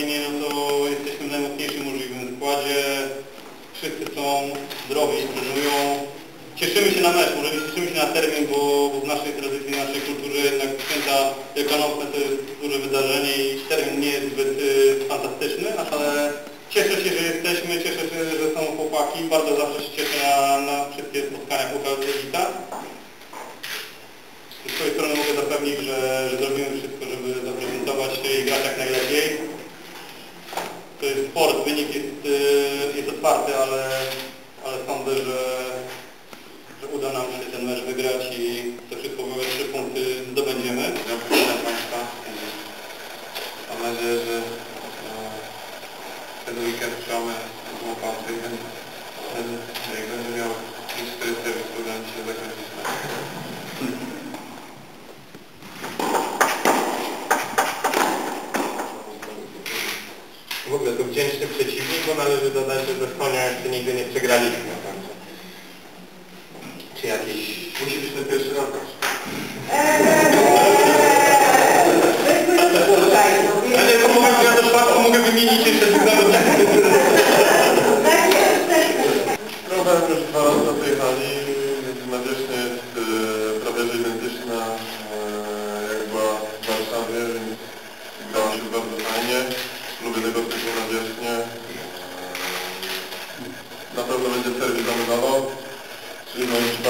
tradycyjnie, no to jesteśmy w najmocniejszym możliwym składzie. Wszyscy są zdrowi, trenują. Cieszymy się na mecz, może nie cieszymy się na termin, bo, w naszej tradycji, w naszej kulturze jednak święta wielkanocne to jest duże wydarzenie i termin nie jest zbyt y, fantastyczny, ale cieszę się, że jesteśmy, cieszę się, że są chłopaki. Bardzo zawsze się cieszę na, na wszystkie spotkania chłopaków Legita. Z swojej strony mogę zapewnić, że, że zrobimy wszystko, grać jak najlepiej. To jest sport, wynik jest, y, jest otwarty, ale, ale sądzę, że, że uda nam się ten mecz wygrać i te przysłowiowe trzy punkty zdobędziemy. Witam Państwa. Mam nadzieję, że e, ten weekend mamy złopasy i będzie miał 4 serwis, to będzie się zakończyć mecz. W ogóle to wdzięczny przeciwnik, bo należy dodać, że ze Stonią jeszcze nigdy nie przegraliśmy. Także. Czy jakieś... Musi być ten pierwszy raz. Ale to mogę, ja do czwartku mogę wymienić jeszcze you know,